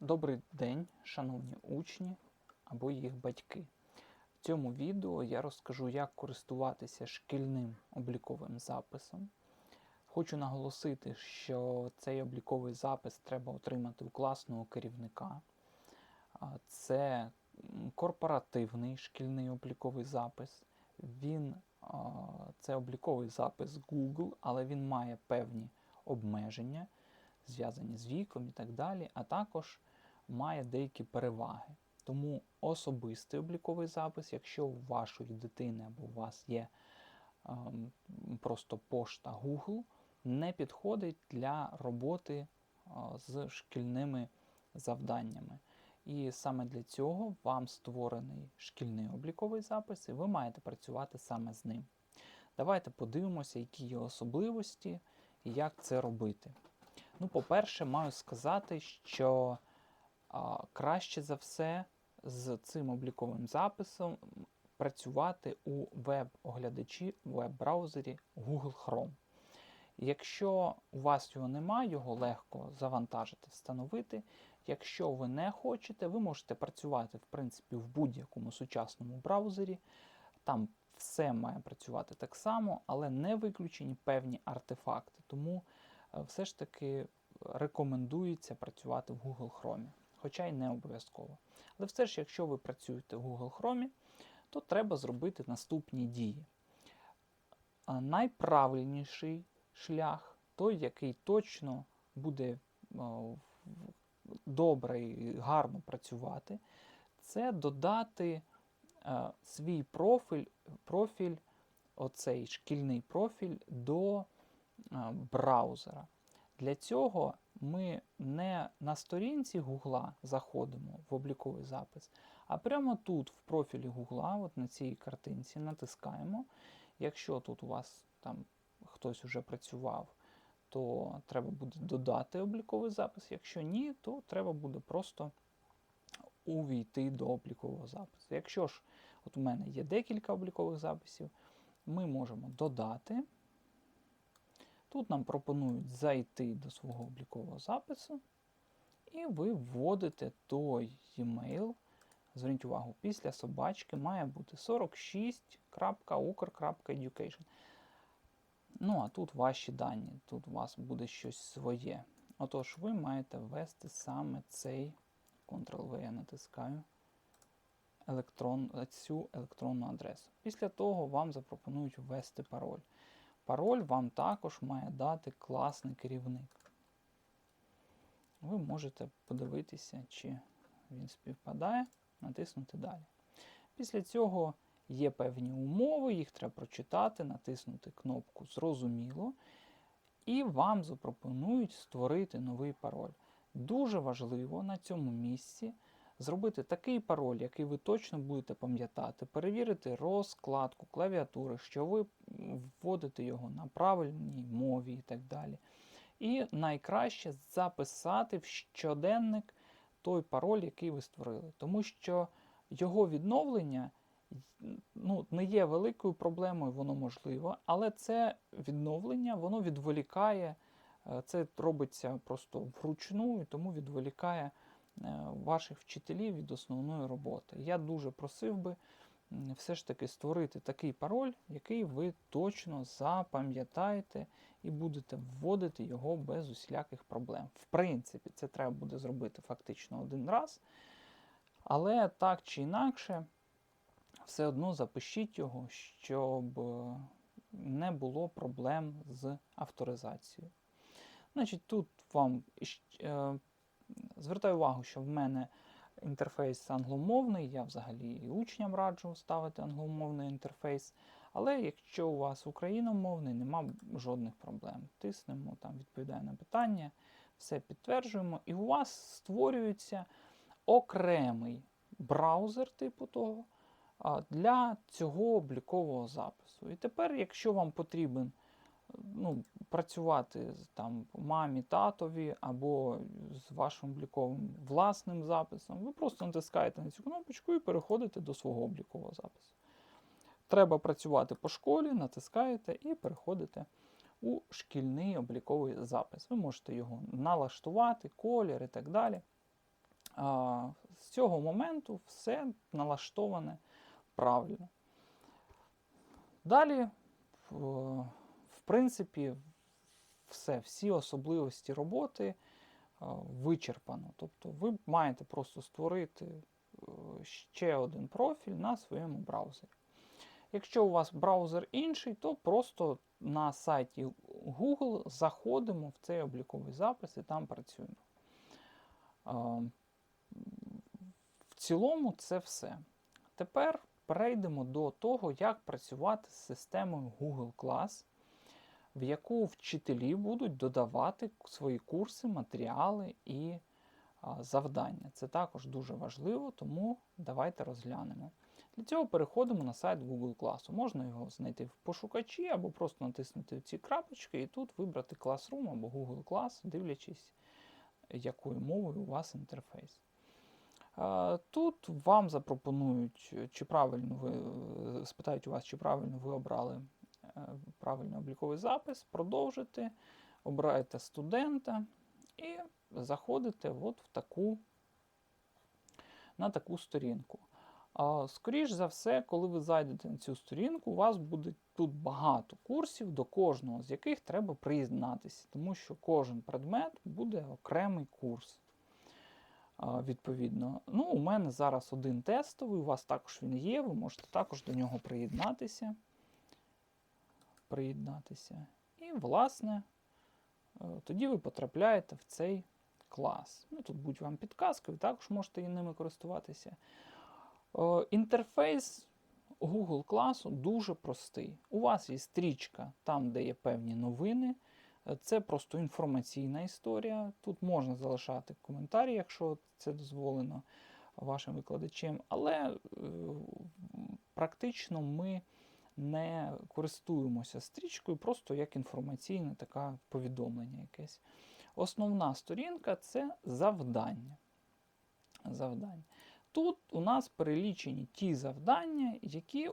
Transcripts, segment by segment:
Добрий день, шановні учні або їх батьки. В цьому відео я розкажу, як користуватися шкільним обліковим записом. Хочу наголосити, що цей обліковий запис треба отримати у класного керівника. Це корпоративний шкільний обліковий запис. Він, це обліковий запис Google, але він має певні обмеження, зв'язані з віком і так далі, а також має деякі переваги. Тому особистий обліковий запис, якщо у вашої дитини або у вас є ем, просто пошта Google, не підходить для роботи а, з шкільними завданнями. І саме для цього вам створений шкільний обліковий запис, і ви маєте працювати саме з ним. Давайте подивимося, які є особливості і як це робити. Ну, по-перше, маю сказати, що краще за все з цим обліковим записом працювати у веб-оглядачі, веб-браузері Google Chrome. Якщо у вас його немає, його легко завантажити, встановити. Якщо ви не хочете, ви можете працювати в принципі в будь-якому сучасному браузері. Там все має працювати так само, але не виключені певні артефакти. Тому е, все ж таки рекомендується працювати в Google Chrome, хоча й не обов'язково. Але все ж, якщо ви працюєте в Google Chrome, то треба зробити наступні дії. Найправильніший шлях, той, який точно буде а, добре і гарно працювати, це додати е, свій профіль, профіль, оцей шкільний профіль до е, браузера. Для цього ми не на сторінці Гугла заходимо в обліковий запис, а прямо тут, в профілі Гугла, на цій картинці, натискаємо. Якщо тут у вас там хтось вже працював, то треба буде додати обліковий запис. Якщо ні, то треба буде просто увійти до облікового запису. Якщо ж от у мене є декілька облікових записів, ми можемо додати. Тут нам пропонують зайти до свого облікового запису, і ви вводите той e-mail. Зверніть увагу, після собачки має бути 46.ukr.education. Ну, а тут ваші дані, тут у вас буде щось своє. Отож, ви маєте ввести саме цей Ctrl-V, я натискаю електрон, цю електронну адресу. Після того вам запропонують ввести пароль. Пароль вам також має дати класний керівник. Ви можете подивитися, чи він співпадає, натиснути далі. Після цього є певні умови, їх треба прочитати, натиснути кнопку Зрозуміло, і вам запропонують створити новий пароль. Дуже важливо на цьому місці зробити такий пароль, який ви точно будете пам'ятати, перевірити розкладку клавіатури, що ви вводите його на правильній мові і так далі. І найкраще записати в щоденник той пароль, який ви створили. Тому що його відновлення ну, не є великою проблемою, воно можливо, але це відновлення воно відволікає, е, це робиться просто вручну, і тому відволікає ваших вчителів від основної роботи. Я дуже просив би все ж таки створити такий пароль, який ви точно запам'ятаєте і будете вводити його без усіляких проблем. В принципі, це треба буде зробити фактично один раз, але так чи інакше, все одно запишіть його, щоб е, не було проблем з авторизацією. Значить, тут вам е, звертаю увагу, що в мене інтерфейс англомовний, я взагалі і учням раджу ставити англомовний інтерфейс. Але якщо у вас україномовний, нема жодних проблем. Тиснемо, там відповідає на питання, все підтверджуємо, і у вас створюється окремий браузер типу того для цього облікового запису. І тепер, якщо вам потрібен ну, працювати там мамі, татові або з вашим обліковим власним записом, ви просто натискаєте на цю кнопочку і переходите до свого облікового запису. Треба працювати по школі, натискаєте і переходите у шкільний обліковий запис. Ви можете його налаштувати, колір і так далі. з цього моменту все налаштоване правильно. Далі, в принципі, все, всі особливості роботи вичерпано. Тобто ви маєте просто створити е, ще один профіль на своєму браузері. Якщо у вас браузер інший, то просто на сайті Google заходимо в цей обліковий запис і там працюємо. В цілому це все. Тепер перейдемо до того, як працювати з системою Google Class, в яку вчителі будуть додавати свої курси, матеріали і завдання. Це також дуже важливо, тому давайте розглянемо. Для цього переходимо на сайт Google класу. Можна його знайти в пошукачі або просто натиснути ці крапочки і тут вибрати Classroom або Google Class, дивлячись, якою мовою у вас інтерфейс. Тут вам запропонують, чи правильно ви е, спитають у вас, чи правильно ви обрали правильний обліковий запис, продовжите, обираєте студента і заходите от в таку, на таку сторінку. А, Скоріш за все, коли ви зайдете на цю сторінку, у вас буде тут багато курсів, до кожного з яких треба приєднатися, тому що кожен предмет буде окремий курс. Відповідно, ну, у мене зараз один тестовий, у вас також він є, ви можете також до нього приєднатися. Приєднатися. І, власне, е, тоді ви потрапляєте в цей клас. Ну, Тут будуть вам підказки, ви також можете і ними користуватися. Е, Інтерфейс Google класу дуже простий. У вас є стрічка там, де є певні новини. Е, Це просто інформаційна історія. Тут можна залишати коментарі, якщо це дозволено вашим викладачам, але практично ми не користуємося стрічкою, просто як інформаційне таке повідомлення якесь. Основна сторінка це завдання. завдання. Тут у нас перелічені ті завдання, які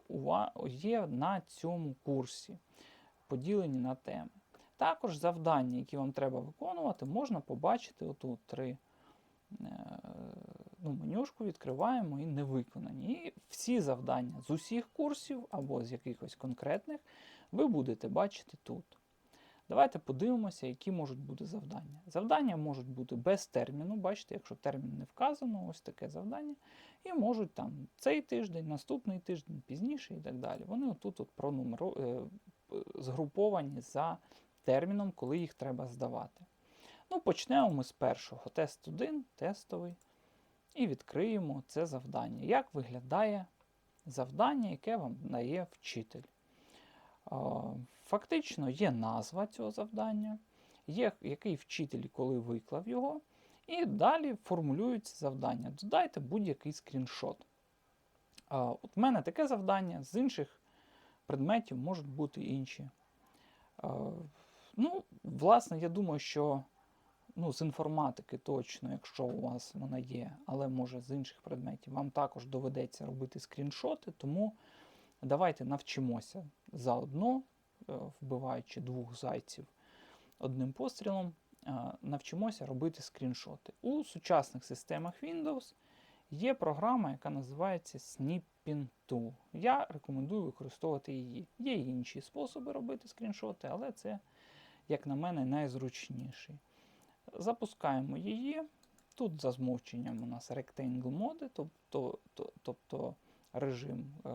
є на цьому курсі, поділені на теми. Також завдання, які вам треба виконувати, можна побачити отут три е, ну, менюшку відкриваємо і не виконані. І всі завдання з усіх курсів або з якихось конкретних ви будете бачити тут. Давайте подивимося, які можуть бути завдання. Завдання можуть бути без терміну, бачите, якщо термін не вказано, ось таке завдання. І можуть там цей тиждень, наступний тиждень, пізніше і так далі. Вони отут от пронумеро... е, згруповані за терміном, коли їх треба здавати. Ну, Почнемо ми з першого. Тест 1, тестовий. І відкриємо це завдання. Як виглядає завдання, яке вам дає вчитель? Фактично є назва цього завдання, є який вчитель коли виклав його, і далі формулюється завдання. Додайте будь-який скріншот. От в мене таке завдання, з інших предметів можуть бути інші. Ну, Власне, я думаю, що ну, з інформатики точно, якщо у вас вона є, але може з інших предметів, вам також доведеться робити скріншоти, тому давайте навчимося заодно, е, вбиваючи двох зайців одним пострілом, е, навчимося робити скріншоти. У сучасних системах Windows є програма, яка називається Snipping Tool. Я рекомендую використовувати її. Є інші способи робити скріншоти, але це, як на мене, найзручніший. Запускаємо її. Тут за змовченням у нас Rectangle моди, тобто тобто режим е,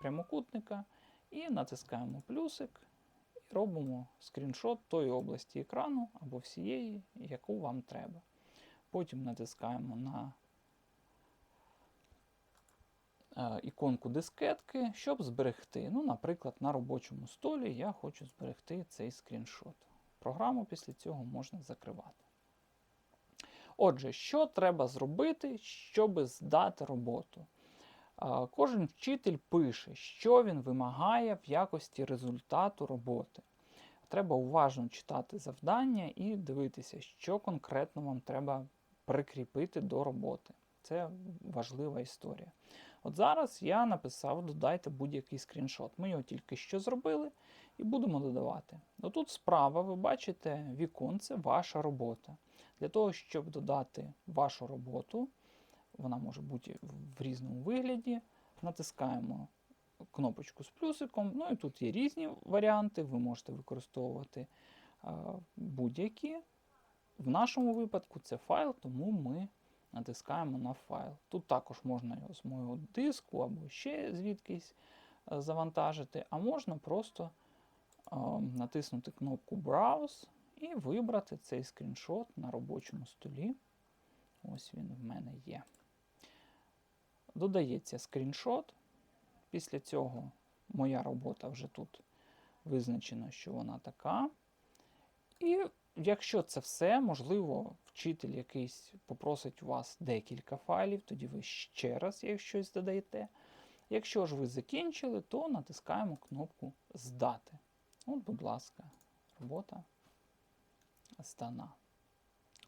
прямокутника. І натискаємо плюсик і робимо скріншот тої області екрану або всієї, яку вам треба. Потім натискаємо на е, іконку дискетки, щоб зберегти. Ну, Наприклад, на робочому столі я хочу зберегти цей скріншот. Програму після цього можна закривати. Отже, що треба зробити, щоб здати роботу? Кожен вчитель пише, що він вимагає в якості результату роботи. Треба уважно читати завдання і дивитися, що конкретно вам треба прикріпити до роботи. Це важлива історія. От зараз я написав: додайте будь-який скріншот. Ми його тільки що зробили. і будемо додавати. Отут справа ви бачите віконце ваша робота. Для того, щоб додати вашу роботу, вона може бути в різному вигляді. Натискаємо кнопочку з плюсиком. Ну і тут є різні варіанти, ви можете використовувати будь-які. В нашому випадку це файл, тому ми натискаємо на файл. Тут також можна його з мого диску або ще звідкись е, завантажити, а можна просто е, натиснути кнопку Browse і вибрати цей скріншот на робочому столі. Ось він в мене є. Додається скріншот. Після цього моя робота вже тут визначена, що вона така. І якщо це все, можливо, вчитель якийсь попросить у вас декілька файлів, тоді ви ще раз їх щось додаєте. Якщо ж ви закінчили, то натискаємо кнопку Здати. От, будь ласка, робота здана.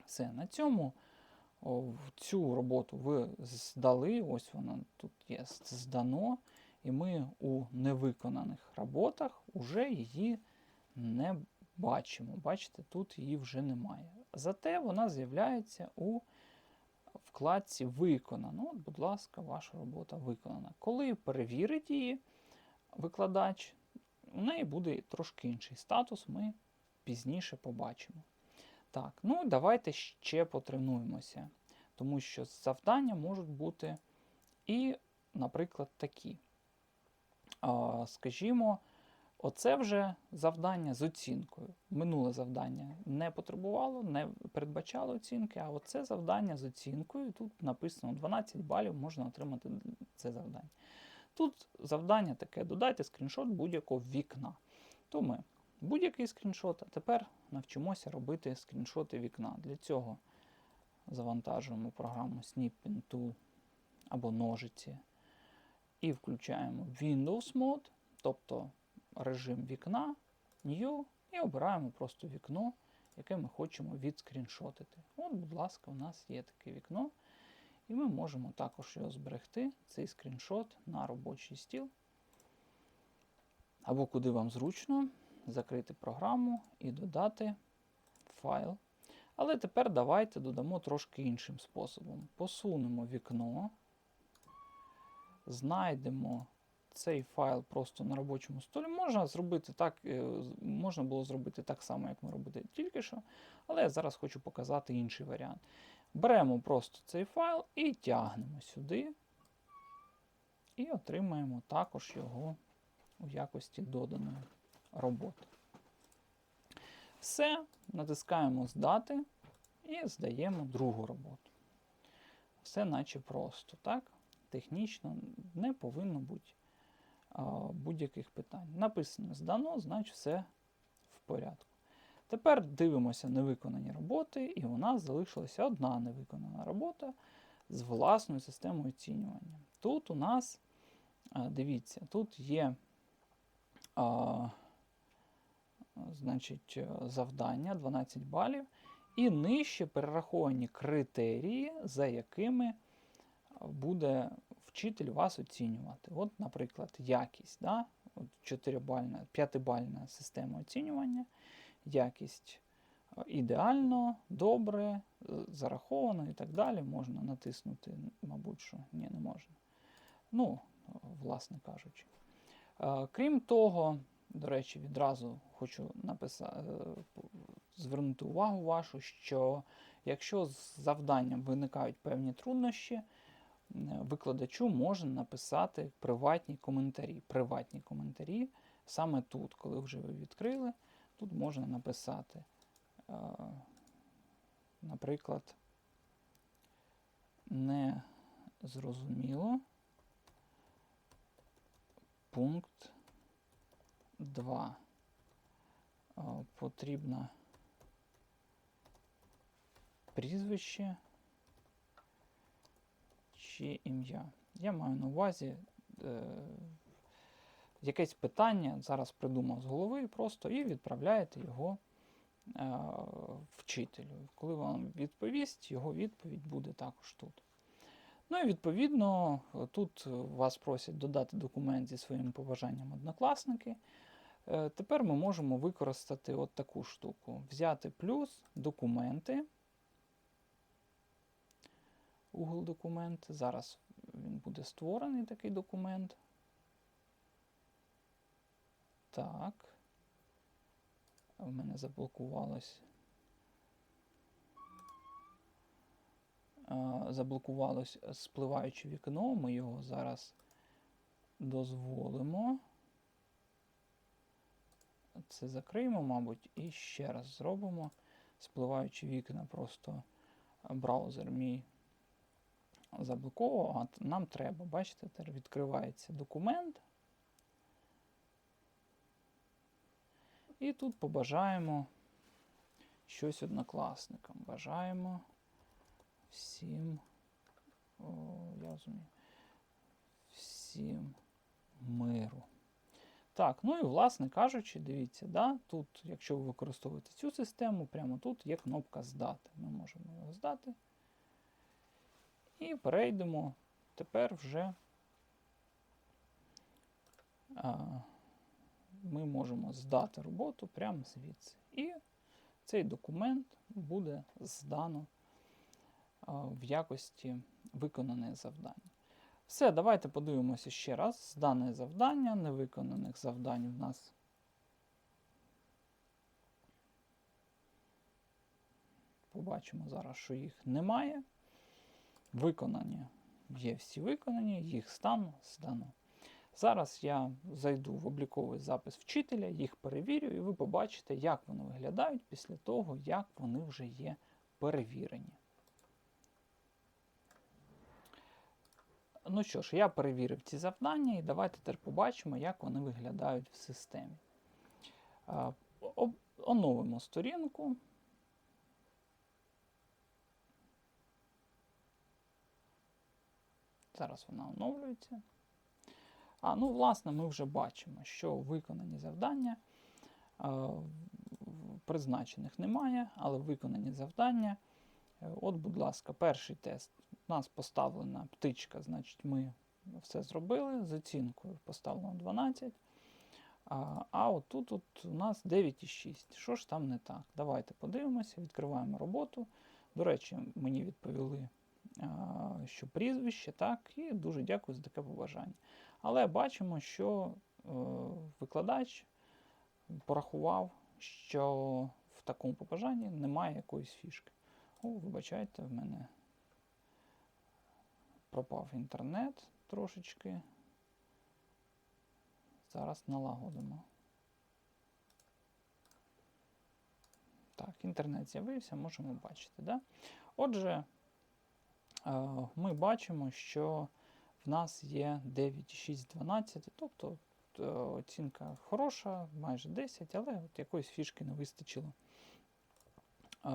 Все, на цьому цю роботу ви здали, ось вона тут є здано, і ми у невиконаних роботах вже її не бачимо. Бачите, тут її вже немає. Зате вона з'являється у вкладці Виконано. От, будь ласка, ваша робота виконана. Коли перевірить її викладач, у неї буде трошки інший статус, ми пізніше побачимо. Так, ну давайте ще потренуємося, тому що завдання можуть бути і, наприклад, такі. Скажімо, оце вже завдання з оцінкою. Минуле завдання не потребувало, не передбачало оцінки, а оце завдання з оцінкою. Тут написано 12 балів можна отримати це завдання. Тут завдання таке: додайте скріншот будь-якого вікна. То ми будь-який скріншот, а тепер навчимося робити скріншоти вікна. Для цього завантажуємо програму Snipping Tool або ножиці і включаємо Windows Mode, тобто режим вікна, New, і обираємо просто вікно, яке ми хочемо відскріншотити. От, будь ласка, у нас є таке вікно. І ми можемо також його зберегти, цей скріншот на робочий стіл. Або куди вам зручно, закрити програму і додати файл. Але тепер давайте додамо трошки іншим способом. Посунемо вікно, знайдемо цей файл просто на робочому столі. Можна зробити так, е, можна було зробити так само, як ми робили тільки що, але я зараз хочу показати інший варіант. Беремо просто цей файл і тягнемо сюди, і отримаємо також його у якості доданої роботи. Все, натискаємо Здати і здаємо другу роботу. Все наче просто, так? Технічно не повинно бути будь-яких питань. Написано здано, значить все в порядку. Тепер дивимося невиконані роботи, і у нас залишилася одна невиконана робота з власною системою оцінювання. Тут у нас, дивіться, тут є а, значить, завдання 12 балів, і нижче перераховані критерії, за якими буде вчитель вас оцінювати. От, наприклад, якість. Да? От 4-бальна, 5-бальна система оцінювання, якість ідеально, добре, зараховано і так далі. Можна натиснути, мабуть, що ні, не можна. Ну, власне кажучи. Крім того, до речі, відразу хочу написати, звернути увагу вашу, що якщо з завданням виникають певні труднощі, викладачу можна написати приватні коментарі. Приватні коментарі саме тут, коли вже ви відкрили, тут можна написати, наприклад, не зрозуміло. Пункт 2. Потрібно прізвище чи ім'я. Я маю на увазі е, якесь питання, зараз придумав з голови просто і відправляєте його е, вчителю. Коли вам відповість, його відповідь буде також тут. Ну і відповідно, тут вас просять додати документ зі своїми побажаннями однокласники. Е, Тепер ми можемо використати от таку штуку. Взяти плюс документи. Google документ. Зараз він буде створений такий документ. Так. В мене заблокувалось. Заблокувалось спливаюче вікно. Ми його зараз дозволимо. Це закриємо, мабуть, і ще раз зробимо. Спливаючі вікна, просто браузер мій заблоковував, а нам треба, бачите, тепер відкривається документ. І тут побажаємо щось однокласникам. Бажаємо всім, о, я розумію, всім миру. Так, ну і власне кажучи, дивіться, да, тут, якщо ви використовуєте цю систему, прямо тут є кнопка Здати. Ми можемо його здати. І перейдемо тепер вже. А, ми можемо здати роботу прямо звідси. І цей документ буде здано а, в якості виконане завдання. Все, давайте подивимося ще раз. Здане завдання, невиконаних завдань в нас. Побачимо зараз, що їх немає. Виконані є всі виконані, їх стан здано. Зараз я зайду в обліковий запис вчителя, їх перевірю, і ви побачите, як вони виглядають після того, як вони вже є перевірені. Ну що ж, я перевірив ці завдання, і давайте тепер побачимо, як вони виглядають в системі. Оновимо сторінку. Зараз вона оновлюється. А, ну, власне, ми вже бачимо, що виконані завдання призначених немає, але виконані завдання. Е, От, будь ласка, перший тест. У нас поставлена птичка, значить, ми все зробили. З оцінкою поставлено 12. А, а от тут от у нас 9,6. Що ж там не так? Давайте подивимося, відкриваємо роботу. До речі, мені відповіли, що прізвище, так, і дуже дякую за таке побажання. Але бачимо, що е, викладач порахував, що в такому побажанні немає якоїсь фішки. О, вибачайте, в мене пропав інтернет трошечки. Зараз налагодимо. Так, інтернет з'явився, можемо бачити. Да? Отже, ми бачимо, що в нас є 9,612, тобто е, оцінка хороша, майже 10, але от якоїсь фішки не вистачило е,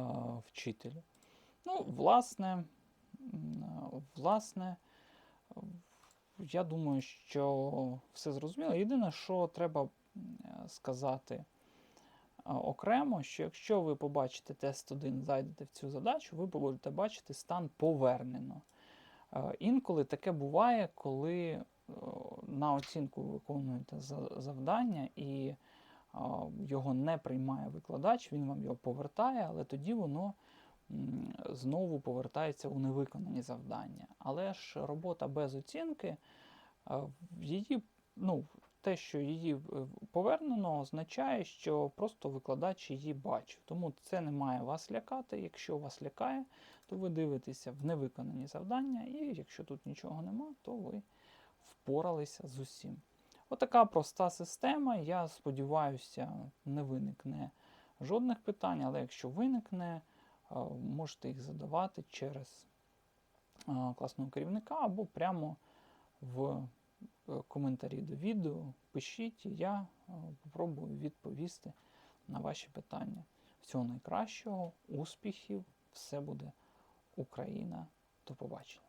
вчителю. Ну, власне, е, власне, е, я думаю, що все зрозуміло. Єдине, що треба е, сказати е, окремо, що якщо ви побачите тест 1, зайдете в цю задачу, ви будете бачити стан повернено. Інколи таке буває, коли на оцінку виконуєте завдання і його не приймає викладач, він вам його повертає, але тоді воно знову повертається у невиконані завдання. Але ж робота без оцінки, її, ну, те, що її повернено, означає, що просто викладач її бачив. Тому це не має вас лякати. Якщо вас лякає, то ви дивитеся в невиконані завдання, і якщо тут нічого нема, то ви впоралися з усім. Отака проста система. Я сподіваюся, не виникне жодних питань, але якщо виникне, можете їх задавати через класного керівника або прямо в коментарі до відео. Пишіть, і я е, попробую відповісти на ваші питання. Всього найкращого, успіхів, все буде Україна. До побачення.